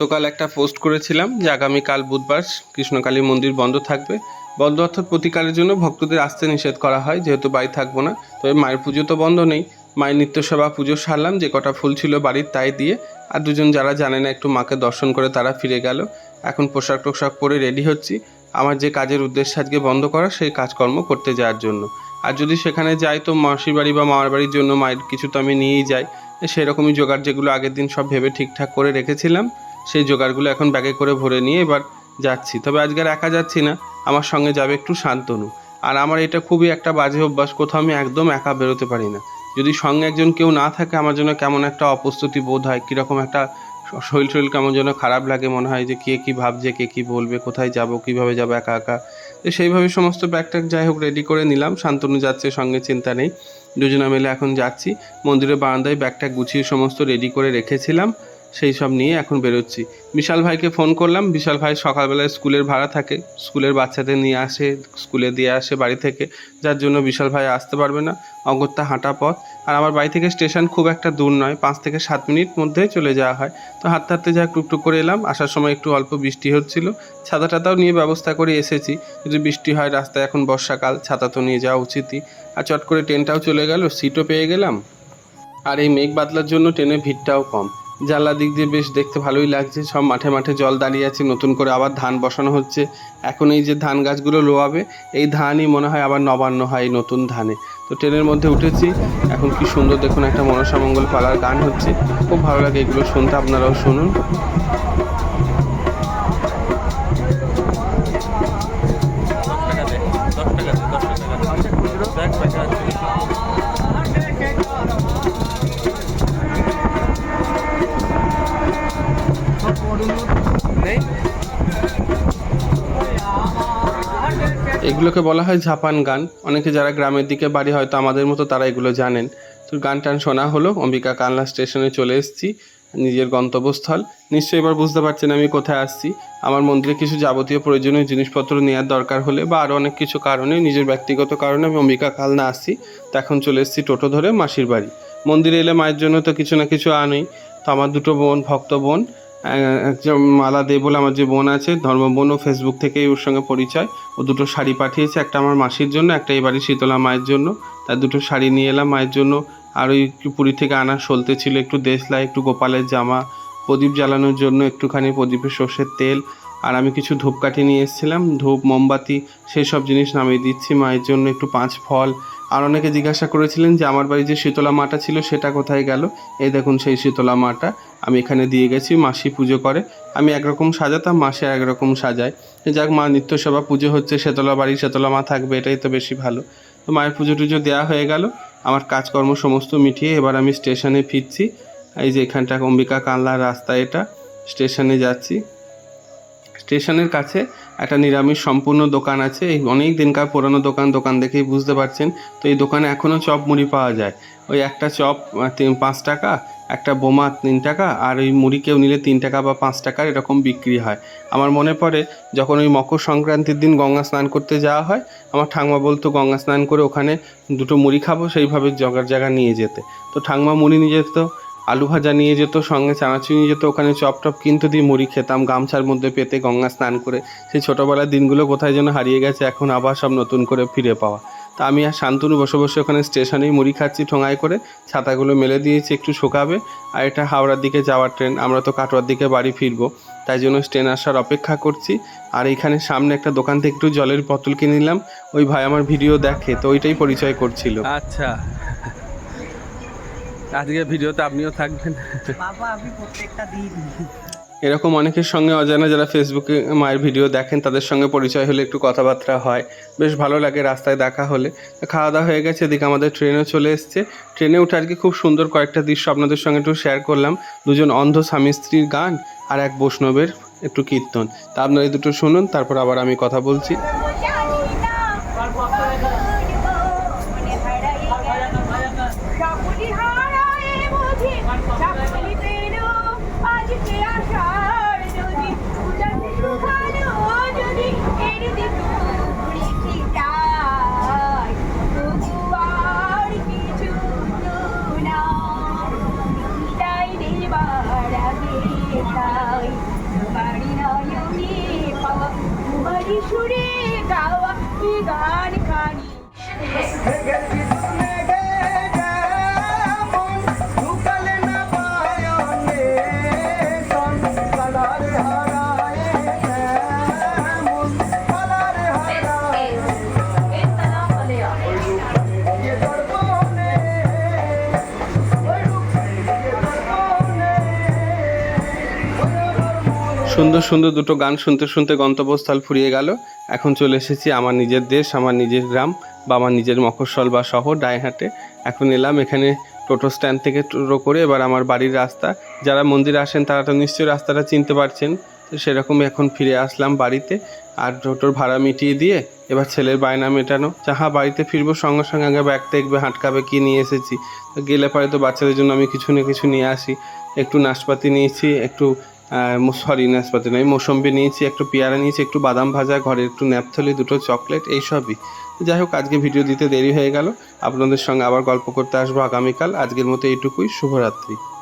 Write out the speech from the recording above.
গতকাল একটা পোস্ট করেছিলাম যে আগামীকাল বুধবার কৃষ্ণকালী মন্দির বন্ধ থাকবে। বন্ধ অর্থাৎ প্রতিকারের জন্য ভক্তদের আসতে নিষেধ করা হয়, যেহেতু বাড়ি থাকব না। তবে মায়ের পুজো তো বন্ধ নেই। মায়ের নিত্য সেবা পুজো সারলাম, যে কটা ফুল ছিল বাড়ির তাই দিয়ে। আর দুজন যারা জানে না একটু মাকে দর্শন করে তারা ফিরে গেল। এখন পোশাক টোশাক পরে রেডি হচ্ছি। আমার যে কাজের উদ্দেশ্য আজকে বন্ধ করা, সেই কাজকর্ম করতে যাওয়ার জন্য। আর যদি সেখানে যাই তো মাসির বাড়ি বা মামার বাড়ির জন্য মায়ের কিছু তো আমি নিয়েই যাই। সেরকমই জোগাড় যেগুলো আগের দিন সব ভেবে ঠিকঠাক করে রেখেছিলাম। সেই জোগাড়গুলো এখন ব্যাগে করে ভরে নিয়ে এবার যাচ্ছি। তবে আজকে আর একা যাচ্ছি না, আমার সঙ্গে যাবে একটু শান্তনু। আর আমার এটা খুবই একটা বাজে অভ্যাস, কোথাও আমি একদম একা বেরোতে পারি না। যদি সঙ্গে একজন কেউ না থাকে, আমার জন্য কেমন একটা অপ্রস্তুতি বোধ হয়, কীরকম একটা শরীর শরীর কেমন যেন খারাপ লাগে মনে হয় যে, কে কী ভাবছে, কে কী বলবে, কোথায় যাব, কীভাবে যাব, একা একা। তো সেইভাবে সমস্ত ব্যাগ ট্যাগ যাই হোক রেডি করে নিলাম, শান্তনু যাচ্ছে, সঙ্গে চিন্তা নেই। দুজনে মিলে এখন যাচ্ছি। মন্দিরের বারান্দায় ব্যাগটা গুছিয়ে সমস্ত রেডি করে রেখেছিলাম। সেই সব নিয়ে এখন বেরোচ্ছি। বিশাল ভাইকে ফোন করলাম। বিশাল ভাই সকালবেলায় স্কুলের ভাড়া থাকে। স্কুলের বাচ্চাদের নিয়ে আসে, স্কুলে দিয়ে আসে বাড়ি থেকে। যার জন্য বিশাল ভাই আসতে পারবে না। অগত্যা হাঁটা পথ। আর আমার বাড়ি থেকে স্টেশন খুব একটা দূর নয়, পাঁচ থেকে সাত মিনিট মধ্যে চলে যাওয়া হয়। তো হাঁটতে হাঁটতে যা টুকটুক করে এলাম। আসার সময় একটু অল্প বৃষ্টি হচ্ছিল। ছাতা টাতাও নিয়ে ব্যবস্থা করে এসেছি। যদি বৃষ্টি হয় রাস্তায় এখন বর্ষাকাল, ছাতা তো নিয়ে যাওয়া উচিতই। আর চট করে ট্রেনটাও চলে গেল, সিটও পেয়ে গেলাম। আর এই মেঘ বাদলার জন্য ট্রেনের ভিড়টাও কম। জানলা দিক দিয়ে বেশ দেখতে ভালোই লাগছে। সব মাঠে মাঠে জল দাঁড়িয়ে আছে, নতুন করে আবার ধান বসানো হচ্ছে। এখন এই যে ধান গাছগুলো লোয়াবে, এই ধানই মনে হয় আবার নবান্ন হয় নতুন ধানে। তো ট্রেনের মধ্যে উঠেছি। এখন কি সুন্দর দেখুন একটা মনসামঙ্গল পালার গান হচ্ছে। খুব ভালো লাগে এগুলো শুনতে, আপনারাও শুনুন। এগুলোকে বলা হয় ঝাপান গান। অনেকে যারা গ্রামের দিকে বাড়ি হয়তো আমাদের মতো তারা এগুলো জানেন। তো গান টান শোনা হলো, অম্বিকা কানলা স্টেশনে চলে এসেছি, নিজের গন্তব্যস্থল। নিশ্চয়ই এবার বুঝতে পারছেন আমি কোথায় আসছি। আমার মন্দিরে কিছু যাবতীয় প্রয়োজনীয় জিনিসপত্র নেওয়ার দরকার হলে বা আরও অনেক কিছু কারণে, নিজের ব্যক্তিগত কারণে আমি অম্বিকা কালনা আসছি। এখন চলে এসেছি টোটো ধরে মাসির বাড়ি। মন্দিরে এলে মায়ের জন্য তো কিছু না কিছু আনই। তো আমার দুটো বোন, ভক্ত বোন। একজন মালা দে বলে আমার যে বোন আছে, ধর্ম বোন ও ফেসবুক থেকেই ওর সঙ্গে পরিচয়। ও দুটো শাড়ি পাঠিয়েছে, একটা আমার মাসির জন্য, একটা এই বাড়ির শীতলা মায়ের জন্য। তার দুটো শাড়ি নিয়ে এলাম মায়ের জন্য। আর ওই পুরী থেকে আনা সলতে ছিল, একটু দেশলাই, একটু গোপালের জামা, প্রদীপ জ্বালানোর জন্য একটুখানি প্রদীপের সর্ষের তেল। আর আমি কিছু ধূপকাঠি নিয়ে এসেছিলাম, ধূপ, মোমবাতি সেই সব জিনিস নামিয়ে দিচ্ছি মায়ের জন্য, একটু পাঁচ ফল। আর অনেকে জিজ্ঞাসা করেছিলেন যে, আমার বাড়ি যে শীতলা মাটা ছিল, সেটা কোথায় গেল? এই দেখুন সেই শীতলা মাটা আমি এখানে দিয়ে গেছি, মাসি পুজো করে। আমি একরকম সাজাতাম, মাসে একরকম সাজায়। যাক, মা নিত্য সেবা, পুজো হচ্ছে, শীতলা বাড়ি শীতলা মা থাকবে, এটাই তো বেশি ভালো। তো মায়ের পুজো টুজো দেওয়া হয়ে গেল। আমার কাজকর্ম সমস্ত মিটিয়ে এবার আমি স্টেশনে ফিরছি। এই যে এখানটা, অম্বিকা কানলার রাস্তা এটা। স্টেশনে যাচ্ছি। স্টেশনের কাছে একটা নিরামিষ সম্পূর্ণ দোকান আছে। এই অনেক দিনকার পুরনো দোকান দোকান দেখেই বুঝতে পারছেন। তো এই দোকানে এখনও চপ মুড়ি পাওয়া যায়। ওই একটা চপ পাঁচ টাকা, একটা বোমা তিন টাকা, আর ওই মুড়ি কেউ নিলে তিন টাকা বা পাঁচ টাকার এরকম বিক্রি হয়। আমার মনে পড়ে, যখন ওই মকর সংক্রান্তির দিন গঙ্গা স্নান করতে যাওয়া হয়, আমার ঠাংমা বলতো, গঙ্গা স্নান করে ওখানে দুটো মুড়ি খাব, সেইভাবে জগার জায়গা নিয়ে যেতে। তো ঠাংমা মুড়ি নিয়ে যেত আলু ভাজা নিয়ে যেত, সঙ্গে চানাচুর নিয়ে যেত, ওখানে চপ টপ কিনতে দিয়ে মুড়ি খেতাম, গামছার মধ্যে পেতে গঙ্গা স্নান করে। সেই ছোটোবেলার দিনগুলো কোথায় যেন হারিয়ে গেছে, এখন আবার সব নতুন করে ফিরে পাওয়া। তা আমি আর শান্তনু বসে বসে ওখানে স্টেশনেই মুড়ি খাচ্ছি ঠোঙায় করে, ছাতাগুলো মেলে দিয়েছি একটু শুকাবে, আর এটা হাওড়ার দিকে যাওয়ার ট্রেন, আমরা তো কাটোয়ার দিকে বাড়ি ফিরবো। তাই জন্য ট্রেন আসার অপেক্ষা করছি, আর এইখানে সামনে একটা দোকান থেকে একটু জলের বোতল কিনে নিলাম, ওই ভাই আমার ভিডিও দেখে, তো ওইটাই পরিচয় করছিল। আচ্ছা। আজকে ভিডিওতে আপনিও থাকবেন। বাবা আমি প্রত্যেকটা দিন। এরকম অনেকের সঙ্গে অজানা যারা ফেসবুকে মায়ের ভিডিও দেখেন তাদের সঙ্গে পরিচয় হলে একটু কথাবার্তা হয়। বেশ ভালো লাগে রাস্তায় দেখা হলে। খাওয়া দাওয়া হয়ে গেছে এদিকে আমাদের ট্রেনও চলে এসছে। ট্রেনে উঠে আর কি খুব সুন্দর কয়েকটা দৃশ্য আপনাদের সঙ্গে একটু শেয়ার করলাম। দুজন অন্ধ স্বামী স্ত্রীর গান আর এক বৈষ্ণবের একটু কীর্তন। তা আপনারা এই দুটো শুনুন তারপর আবার আমি কথা বলছি। গাওয়া কি গান খানি সুন্দর সুন্দর দুটো গান শুনতে শুনতে গন্তব্যস্থল ফুরিয়ে গেল। এখন চলে এসেছি আমার নিজের দেশ, আমার নিজের গ্রাম বা আমার নিজের মফস্বল বা শহর ডায়হাটে এখন এলাম এখানে টোটো স্ট্যান্ড থেকে টোটো করে, এবার আমার বাড়ির রাস্তা। যারা মন্দিরে আসেন তারা তো নিশ্চয়ই রাস্তাটা চিনতে পারছেন। তো সেরকমই এখন ফিরে আসলাম বাড়িতে আর টোটোর ভাড়া মিটিয়ে দিয়ে এবার ছেলের বায়না মেটানো। যাহা বাড়িতে ফিরবো, সঙ্গে সঙ্গে আগে ব্যাগ দেখবে, হাঁটকাবে, কি নিয়ে এসেছি। গেলে পরে তো বাচ্চাদের জন্য আমি কিছু না কিছু নিয়ে আসি। একটু নাশপাতি নিয়েছি, একটু সরি নাশপাতি নয়, মৌসম্বি নিয়েছি, একটু পেয়ারা নিয়েছি, একটু বাদাম ভাজা, ঘরে একটু ন্যাপথলি, দুটো চকলেট, এইসবই। যাই হোক, আজকে ভিডিও দিতে দেরি হয়ে গেল। আপনাদের সঙ্গে আবার গল্প করতে আসব আগামীকাল। আজকের মতো এইটুকুই। শুভরাত্রি।